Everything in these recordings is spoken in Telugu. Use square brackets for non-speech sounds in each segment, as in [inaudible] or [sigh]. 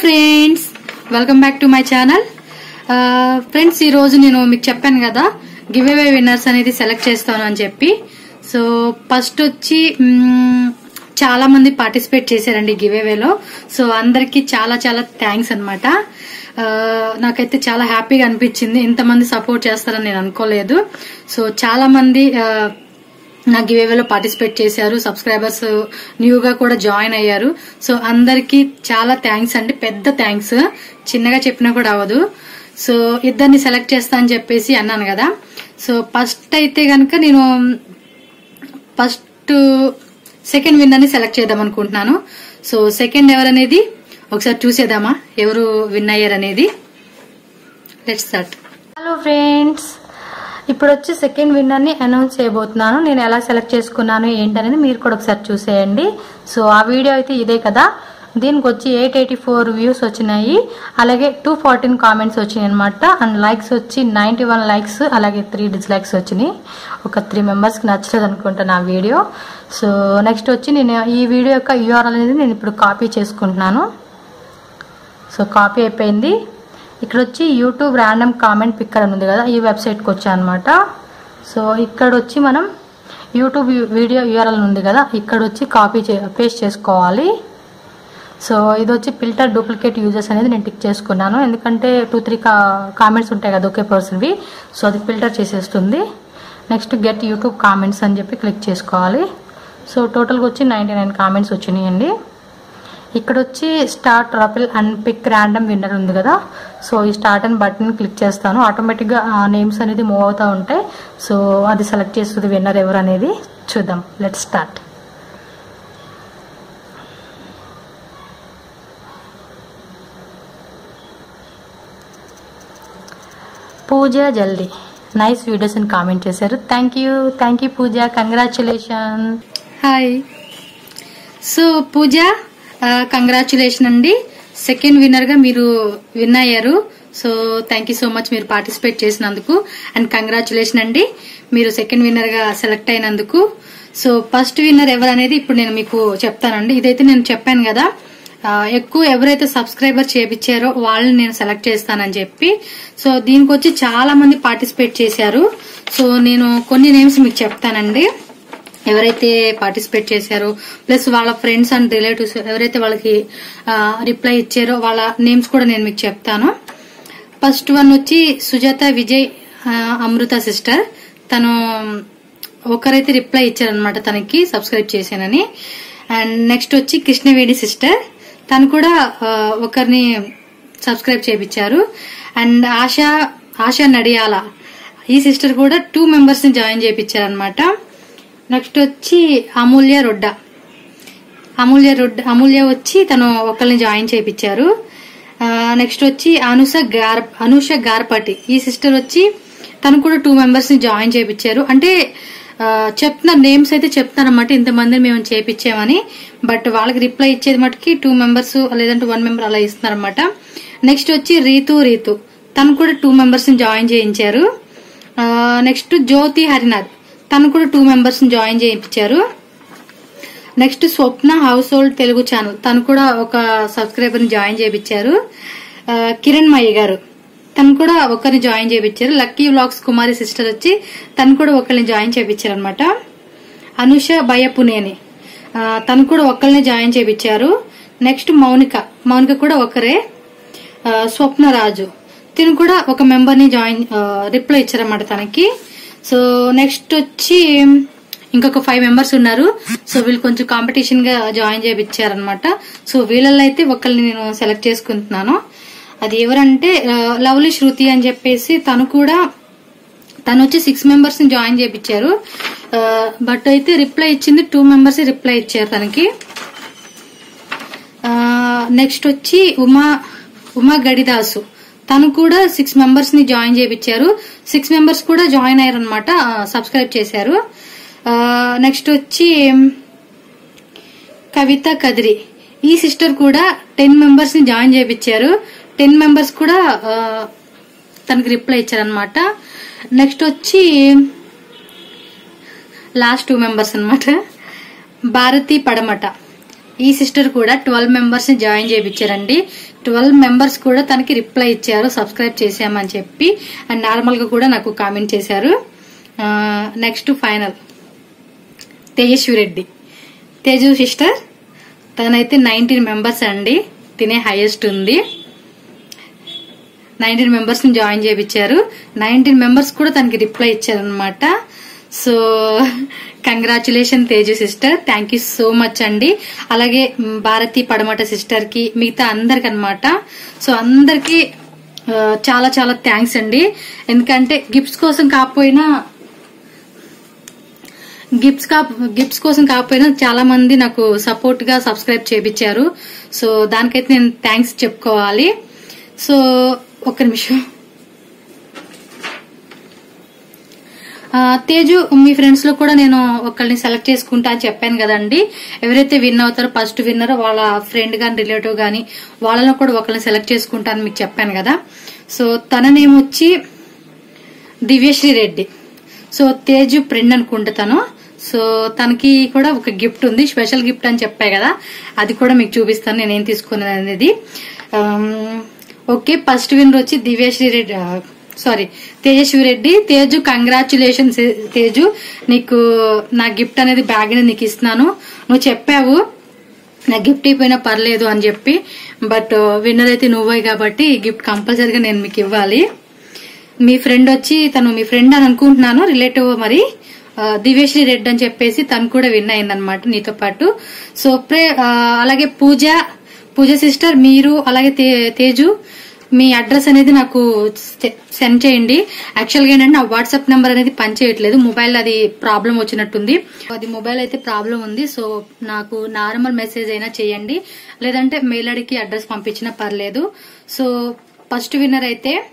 Friends welcome back to my channel friends ఈ రోజు నేను మీకు చెప్పాను కదా గివ్ అవే విన్నర్స్ అనేది సెలెక్ట్ చేస్తాను అని చెప్పి. సో ఫస్ట్ వచ్చి చాలా మంది పార్టిసిపేట్ చేశారండి గివ్ అవేలో సో అందరికి చాలా చాలా థ్యాంక్స్ అనమాట uh, నాకైతే చాలా హ్యాపీగా అనిపించింది. ఇంతమంది సపోర్ట్ చేస్తారని నేను అనుకోలేదు. సో చాలా మంది uh, నా గివేవేలో పార్టిసిపేట్ చేశారు. సబ్స్క్రైబర్స్ న్యూగా కూడా జాయిన్ అయ్యారు. సో అందరికీ చాలా థ్యాంక్స్ అండి. పెద్ద థ్యాంక్స్. చిన్నగా చెప్పినా కూడా అవ్వదు. సో ఇద్దరిని సెలెక్ట్ చేస్తా అని చెప్పేసి అన్నాను కదా. సో ఫస్ట్ అయితే గనక నేను ఫస్ట్ సెకండ్ విన్నర్ని సెలెక్ట్ చేద్దాం అనుకుంటున్నాను. సో సెకండ్ ఎవరనేది ఒకసారి చూసేద్దామా? ఎవరు విన్ అయ్యారు అనేది లెట్ స్టార్ట్. Hello friends. ఇప్పుడు వచ్చి సెకండ్ విన్నర్ని అనౌన్స్ చేయబోతున్నాను. నేను ఎలా సెలెక్ట్ చేసుకున్నాను ఏంటనేది మీరు కూడా ఒకసారి చూసేయండి. సో ఆ వీడియో అయితే ఇదే కదా. దీనికి వచ్చి ఎయిట్ ఎయిటీ ఫోర్ వ్యూస్ వచ్చినాయి. అలాగే టూ ఫార్టీన్ కామెంట్స్ వచ్చినాయి అనమాట అండ్ లైక్స్ వచ్చి నైంటీ వన్ లైక్స్ అలాగే త్రీ డిస్లైక్స్ వచ్చినాయి. ఒక త్రీ మెంబర్స్కి నచ్చలేదు అనుకుంటాను ఆ వీడియో. సో నెక్స్ట్ వచ్చి నేను ఈ వీడియో యొక్క యూఆర్ఎల్ అనేది నేను ఇప్పుడు కాపీ చేసుకుంటున్నాను. సో కాపీ అయిపోయింది. ఇక్కడ వచ్చి యూట్యూబ్ ర్యాండమ్ కామెంట్ పిక్కర్ అని ఉంది కదా ఈ వెబ్సైట్కి వచ్చా అనమాట సో ఇక్కడ వచ్చి మనం యూట్యూబ్ వీడియో యూఆర్ఎల్ ఉంది కదా ఇక్కడ వచ్చి కాపీ చే పేస్ట్ చేసుకోవాలి. సో ఇది వచ్చి ఫిల్టర్ డూప్లికేట్ యూజెస్ అనేది నేను టిక్ చేసుకున్నాను. ఎందుకంటే టూ త్రీ కా కామెంట్స్ ఉంటాయి కదా ఒకే పర్సన్వి సో అది ఫిల్టర్ చేసేస్తుంది. నెక్స్ట్ గెట్ యూట్యూబ్ కామెంట్స్ అని చెప్పి క్లిక్ చేసుకోవాలి. సో టోటల్గా వచ్చి నైంటీ నైన్ కామెంట్స్ వచ్చినాయండి. ఇక్కడ వచ్చి start raffle and pick random winner ఉంది కదా. సో ఈ స్టార్ట్ అండ్ బటన్ క్లిక్ చేస్తాను. ఆటోమేటిక్గా నేమ్స్ అనేది మూవ్ అవుతూ ఉంటాయి సో అది సెలెక్ట్ చేస్తుంది విన్నర్ ఎవరు అనేది చూద్దాం. Let start. పూజ జల్దీ. నైస్ వీడియోస్ అని కామెంట్ చేశారు. Thank you. Thank you Pooja. Congratulation. Hi. So Pooja congratulation అండి. సెకండ్ విన్నర్గా మీరు విన్ అయ్యారు. So thank you so much మీరు పార్టిసిపేట్ చేసినందుకు. అండ్ కంగ్రాచులేషన్ అండి. మీరు సెకండ్ విన్నర్గా సెలెక్ట్ అయినందుకు. సో ఫస్ట్ విన్నర్ ఎవరు అనేది ఇప్పుడు నేను మీకు చెప్తానండి. ఇదైతే నేను చెప్పాను కదా. ఎక్కువ ఎవరైతే సబ్స్క్రైబర్ చేపించారో వాళ్ళని నేను సెలెక్ట్ చేస్తానని చెప్పి. సో దీనికి వచ్చి చాలా మంది పార్టిసిపేట్ చేశారు. సో నేను కొన్ని నేమ్స్ మీకు చెప్తానండి. ఎవరైతే పార్టిసిపేట్ చేశారో ప్లస్ వాళ్ళ ఫ్రెండ్స్ అండ్ రిలేటివ్స్ ఎవరైతే వాళ్ళకి రిప్లై ఇచ్చారో వాళ్ళ నేమ్స్ కూడా నేను మీకు చెప్తాను. ఫస్ట్ వన్ వచ్చి సుజాత విజయ్ అమృత సిస్టర్ తను ఒకరైతే రిప్లై ఇచ్చారనమాట తనకి సబ్స్క్రైబ్ చేశానని. అండ్ నెక్స్ట్ వచ్చి కృష్ణవేణి సిస్టర్ తను కూడా ఒకరిని సబ్స్క్రైబ్ చేపించారు. అండ్ ఆశా ఆశా నడియాల. ఈ సిస్టర్ కూడా టూ మెంబర్స్ని జాయిన్ చేయించారనమాట నెక్స్ట్ వచ్చి అమూల్య రొడ్డ. అమూల్య రొడ్డ అమూల్య వచ్చి తను ఒకరిని జాయిన్ చేయించారు నెక్స్ట్ వచ్చి అనుష గార్ అనుష గార్పటి. ఈ సిస్టర్ వచ్చి తను కూడా టూ మెంబర్స్ని జాయిన్ చేయించారు అంటే చెప్తున్నారు నేమ్స్ అయితే చెప్తున్నారన్నమాట ఇంతమందిని మేము చేపించామని బట్ వాళ్ళకి రిప్లై ఇచ్చేది మటుకి టూ మెంబర్స్ లేదంటే వన్ మెంబర్ అలా ఇస్తున్నారన్నమాట. నెక్స్ట్ వచ్చి రీతు రీతు. తను కూడా టూ మెంబర్స్ని జాయిన్ చేయించారు. నెక్స్ట్ జ్యోతి హరినాథ్. తను కూడా టూ మెంబర్స్ని జాయిన్ చేయించారు. Next Swapna household Telugu channel తను కూడా ఒక సబ్స్క్రైబర్ని జాయిన్ చేయించారు. కిరణ్ మయ్య గారు. తను కూడా ఒకరిని జాయిన్ చేయించారు. లక్కీ వ్లాగ్స్ కుమారి సిస్టర్ వచ్చి తను కూడా ఒకరిని జాయిన్ చేయించారు అనమాట అనుష భయపునేని తను కూడా ఒకరిని జాయిన్ చేయించారు. నెక్స్ట్ మౌనిక. మౌనిక కూడా ఒకరే. స్వప్న రాజు. తిను కూడా ఒక మెంబర్ని జాయిన్ రిప్లై ఇచ్చారన్నమాట తనకి. సో నెక్స్ట్ వచ్చి ఇంకొక ఫైవ్ మెంబర్స్ ఉన్నారు. సో వీళ్ళు కొంచెం కాంపిటీషన్గా జాయిన్ చేయించారనమాట సో వీళ్ళల్లో అయితే ఒకరిని నేను సెలెక్ట్ చేసుకుంటున్నాను. అది ఎవరంటే లవ్లీ శృతి అని చెప్పేసి తను కూడా తను వచ్చి సిక్స్ మెంబర్స్ని జాయిన్ చేయించారు బట్ అయితే రిప్లై ఇచ్చింది టూ మెంబర్స్ రిప్లై ఇచ్చారు తనకి. నెక్స్ట్ వచ్చి ఉమా ఉమా గడిదాసు. తను కూడా సిక్స్ మెంబర్స్ని జాయిన్ చేయించారు సిక్స్ మెంబర్స్ కూడా జాయిన్ అయ్యారు అనమాట సబ్స్క్రైబ్ చేశారు. నెక్స్ట్ వచ్చి కవిత కదిరి. ఈ సిస్టర్ కూడా టెన్ మెంబర్స్ని జాయిన్ చేయించారు టెన్ మెంబర్స్ కూడా తనకు తనకి రిప్లై ఇచ్చారనమాట నెక్స్ట్ వచ్చి లాస్ట్ టూ మెంబర్స్ అనమాట భారతి పడమట. ఈ సిస్టర్ కూడా ట్వెల్వ్ మెంబర్స్ని జాయిన్ చేయించారండి ట్వెల్వ్ మెంబర్స్ కూడా తనకి రిప్లై ఇచ్చారు సబ్స్క్రైబ్ చేశామని చెప్పి అండ్ నార్మల్గా కూడా నాకు కామెంట్ చేశారు. Next final Tejaswi Reddy. Teju sister తనైతే నైన్టీన్ మెంబర్స్ అండి. తినే హైయెస్ట్ ఉంది. నైన్టీన్ మెంబర్స్ని జాయిన్ చేయించారు నైన్టీన్ మెంబర్స్ కూడా తనకి రిప్లై ఇచ్చారనమాట so congratulation Teju sister thank you so much అండి అలాగే భారతి పడమట సిస్టర్కి మిగతా అందరికి అనమాట సో అందరికి చాలా చాలా థ్యాంక్స్ అండి ఎందుకంటే గిఫ్ట్స్ కోసం కాకపోయినా గిఫ్ట్స్ కా గిఫ్ట్స్ కోసం కాకపోయినా చాలా మంది నాకు సపోర్ట్గా సబ్స్క్రైబ్ చేపించారు సో దానికైతే నేను థ్యాంక్స్ చెప్పుకోవాలి. సో ఒక్క నిమిషం. తేజు మీ ఫ్రెండ్స్లో కూడా నేను ఒకళ్ళని సెలెక్ట్ చేసుకుంటా అని చెప్పాను కదండి. ఎవరైతే విన్ అవుతారో ఫస్ట్ విన్నరో వాళ్ళ ఫ్రెండ్ గాని రిలేటివ్ గాని వాళ్ళలో కూడా ఒకళ్ళని సెలెక్ట్ చేసుకుంటా అని మీకు చెప్పాను కదా. సో తన నేమ్ వచ్చి దివ్యశ్రీ రెడ్డి. సో తేజు ఫ్రెండ్ అనుకుంటా తను. సో తనకి కూడా ఒక గిఫ్ట్ ఉంది స్పెషల్ గిఫ్ట్ అని చెప్పా కదా. అది కూడా మీకు చూపిస్తాను నేనేం తీసుకున్నాను అనేది. ఓకే ఫస్ట్ విన్నర్ వచ్చి దివ్యశ్రీ రెడ్డి సారీ తేజస్వి రెడ్డి తేజు కంగ్రాచులేషన్స్ తేజు. నీకు నా గిఫ్ట్ అనేది బ్యాగ్ నీకు ఇస్తున్నాను. నువ్వు చెప్పావు నా గిఫ్ట్ అయిపోయినా పర్లేదు అని చెప్పి. బట్ విన్నర్ uh, అయితే నువ్వే కాబట్టి ఈ గిఫ్ట్ కంపల్సరీగా నేను మీకు ఇవ్వాలి. మీ ఫ్రెండ్ వచ్చి తను మీ ఫ్రెండ్ అని అనుకుంటున్నాను రిలేటివ్ మరి. దివేశ్రీ దివ్యశ్రీ రెడ్డి అని చెప్పేసి తను కూడా విన్ అయిందనమాట నీతో పాటు. సో ప్రే uh, అలాగే పూజ పూజ సిస్టర్ మీరు అలాగే తే- తేజు. మీ అడ్రస్ అనేది నాకు సె- సెండ్ చేయండి. యాక్చువల్గా ఏంటంటే నా వాట్సాప్ నెంబర్ అనేది పనిచేయట్లేదు. మొబైల్ అది ప్రాబ్లం వచ్చినట్టుంది. అది మొబైల్ అయితే ప్రాబ్లం ఉంది. సో నాకు నార్మల్ మెసేజ్ అయినా చేయండి. లేదంటే మెయిల్ ఐడికి అడ్రస్ పంపించినా పర్లేదు. సో ఫస్ట్ విన్నర్ అయితే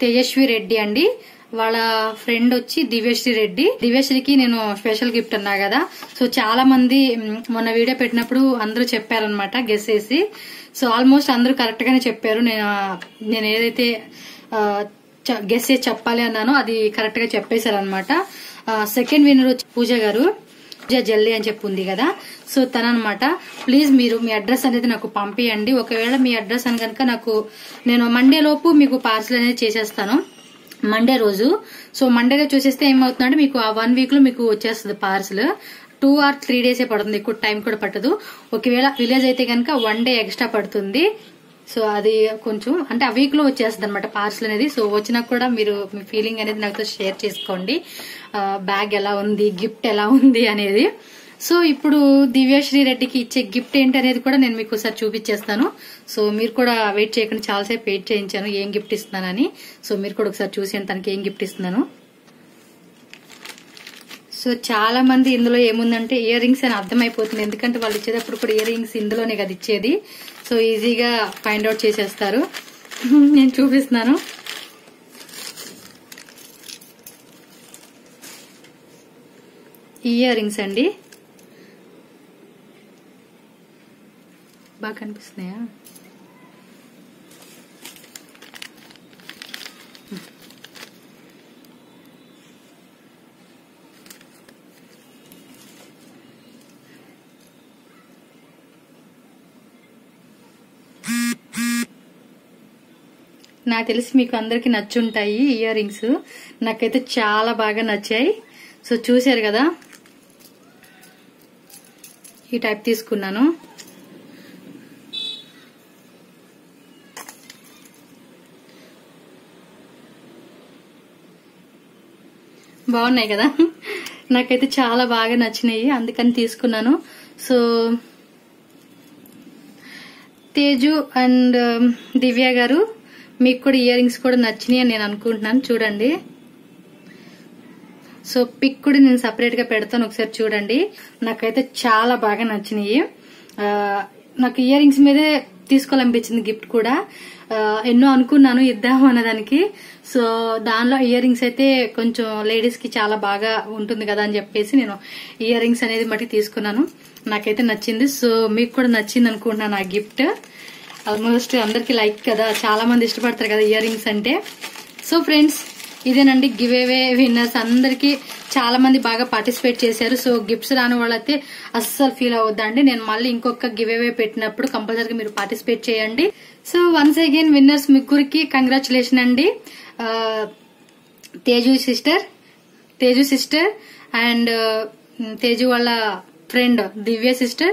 తేజస్వి రెడ్డి అండి. వాళ్ళ ఫ్రెండ్ వచ్చి దివ్యశ్రీ రెడ్డి. దివ్యశ్రీకి నేను స్పెషల్ గిఫ్ట్ అన్నా కదా. సో చాలా మంది మొన్న వీడియో పెట్టినప్పుడు అందరూ చెప్పారనమాట గెస్ చేసి. సో ఆల్మోస్ట్ అందరూ కరెక్ట్ గానే చెప్పారు. నేను నేను ఏదైతే గెస్ చేసి చెప్పాలి అన్నానో అది కరెక్ట్గా చెప్పేశారనమాట సెకండ్ విన్నర్ వచ్చి పూజ గారు పూజ జల్లి అని చెప్పి ఉంది కదా. సో తననమాట ప్లీజ్ మీరు మీ అడ్రస్ అనేది నాకు పంపియండి. ఒకవేళ మీ అడ్రస్ అని కనుక నాకు నేను మండే లోపు మీకు పార్సల్ అనేది చేసేస్తాను. మండే రోజు. సో మండేగా చూసేస్తే ఏమవుతుందంటే మీకు ఆ వన్ వీక్లో మీకు వచ్చేస్తుంది పార్సల్ టూ ఆర్ త్రీ డేసే పడుతుంది. ఎక్కువ టైం కూడా పట్టదు. ఒకవేళ విలేజ్ అయితే కనుక వన్ డే ఎక్స్ట్రా పడుతుంది. సో అది కొంచెం అంటే ఆ వీక్లో వచ్చేస్తుంది అనమాట పార్సల్ అనేది. సో వచ్చినా కూడా మీరు మీ ఫీలింగ్ అనేది నాతో షేర్ చేసుకోండి. బ్యాగ్ ఎలా ఉంది గిఫ్ట్ ఎలా ఉంది అనేది. సో ఇప్పుడు దివ్యశ్రీ రెడ్డికి ఇచ్చే గిఫ్ట్ ఏంటి అనేది కూడా నేను మీకు ఒకసారి చూపించేస్తాను. సో మీరు కూడా వెయిట్ చేయకుండా చాలాసేపు వెయిట్ చేయించాను. ఏం గిఫ్ట్ ఇస్తున్నానని. సో మీరు కూడా ఒకసారి చూసి తనకి ఏం గిఫ్ట్ ఇస్తున్నాను. సో చాలా మంది ఇందులో ఏముందంటే ఇయర్ రింగ్స్ అని అర్థమైపోతుంది. ఎందుకంటే వాళ్ళు ఇచ్చేటప్పుడు కూడా ఇయర్ రింగ్స్ ఇందులోనే కదా ఇచ్చేది. సో ఈజీగా ఫైండ్ అవుట్ చేసేస్తారు. [laughs] నేను చూపిస్తున్నాను. ఇయర్ రింగ్స్ అండి. బాగా కనిపిస్తున్నాయా? నాకు తెలిసి మీకు అందరికి నచ్చుంటాయి ఇయర్ రింగ్స్ నాకైతే చాలా బాగా నచ్చాయి. సో చూశారు కదా? ఈ టైప్ తీసుకున్నాను. బాగున్నాయి కదా? నాకైతే చాలా బాగా నచ్చినాయి. అందుకని తీసుకున్నాను. సో తేజు అండ్ దివ్య గారు మీకు కూడా ఇయర్ రింగ్స్ కూడా నచ్చినాయి అని నేను అనుకుంటున్నాను. చూడండి. సో పిక్ కూడా నేను సపరేట్గా పెడతాను ఒకసారి చూడండి. నాకైతే చాలా బాగా నచ్చినాయి. నాకు ఇయర్ రింగ్స్ మీదే తీసుకోవాలనిపించింది గిఫ్ట్ కూడా. ఎన్నో అనుకున్నాను ఇద్దాము అన్నదానికి. సో దానిలో ఇయర్ రింగ్స్ అయితే కొంచెం లేడీస్కి చాలా బాగా ఉంటుంది కదా అని చెప్పేసి నేను ఇయర్ రింగ్స్ అనేది మట్టి తీసుకున్నాను. నాకైతే నచ్చింది. సో మీకు కూడా నచ్చింది అనుకుంటున్నాను ఆ గిఫ్ట్ ఆల్మోస్ట్ అందరికి లైక్ కదా. చాలా మంది ఇష్టపడతారు కదా ఇయర్ రింగ్స్ అంటే. సో ఫ్రెండ్స్ ఇదేనండి గివ్ అవే విన్నర్స్ అందరికి చాలా మంది బాగా పార్టిసిపేట్ చేశారు. సో గిఫ్ట్స్ రాని వాళ్ళైతే అస్సలు ఫీల్ అవద్దండి నేను మళ్ళీ ఇంకొక గివ్ అవే పెట్టినప్పుడు కంపల్సరీగా మీరు పార్టిసిపేట్ చేయండి. సో వన్స్ అగైన్ విన్నర్స్ ముగ్గురికి కంగ్రాచులేషన్ అండి. Uh, Teju sister Teju sister and uh, Teju వాళ్ళ friend Divya sister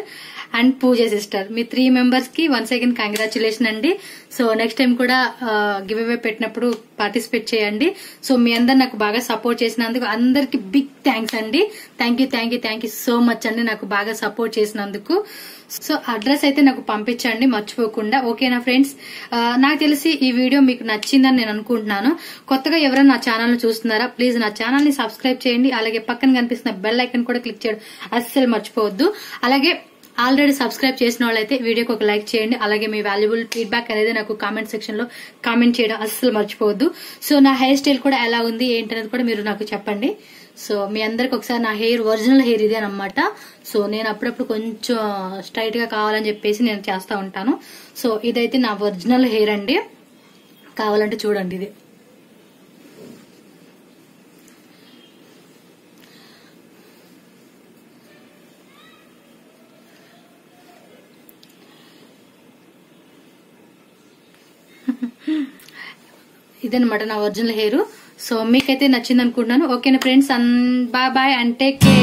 and Pooja sister. Me three మెంబర్స్కి వన్ సెకండ్ కంగ్రాచులేషన్ అండి. సో నెక్స్ట్ టైం కూడా గివ్ అవే పెట్టినప్పుడు పార్టిసిపేట్ చేయండి. సో మీ అందరు నాకు బాగా సపోర్ట్ చేసినందుకు అందరికి బిగ్ థ్యాంక్స్ అండి. Thank you thank you thank you so much అండి నాకు బాగా సపోర్ట్ చేసినందుకు. సో అడ్రస్ అయితే నాకు పంపించండి మర్చిపోకుండా. ఓకేనా ఫ్రెండ్స్ నాకు తెలిసి ఈ వీడియో మీకు నచ్చిందని నేను అనుకుంటున్నాను. కొత్తగా ఎవరైనా నా ఛానల్ చూస్తున్నారా ప్లీజ్ నా ఛానల్ని సబ్స్క్రైబ్ చేయండి. అలాగే పక్కన కనిపిస్తున్న బెల్ ఐకన్ కూడా క్లిక్ చేయడం అస్సలు మర్చిపోవద్దు. అలాగే ఆల్రెడీ సబ్స్క్రైబ్ చేసిన వాళ్ళైతే వీడియోకి ఒక లైక్ చేయండి. అలాగే మీ వాల్యుబుల్ ఫీడ్బ్యాక్ అనేది నాకు కామెంట్ సెక్షన్లో కామెంట్ చేయడం అస్సలు మర్చిపోవద్దు. సో నా హెయిర్ స్టైల్ కూడా ఎలా ఉంది ఏంటనేది కూడా మీరు నాకు చెప్పండి. సో మీ అందరికి ఒకసారి నా హెయిర్ ఒరిజినల్ హెయిర్ ఇదే అనమాట సో నేను అప్పుడప్పుడు కొంచెం స్ట్రైట్గా కావాలని చెప్పేసి నేను చేస్తా ఉంటాను. సో ఇదైతే నా ఒరిజినల్ హెయిర్ అండి. కావాలంటే చూడండి ఇది. ఇదనమాట నా ఒరిజినల్ హెయిర్. సో మీకైతే నచ్చింది అనుకుంటున్నాను ఓకేనా friends? Bye bye and take care.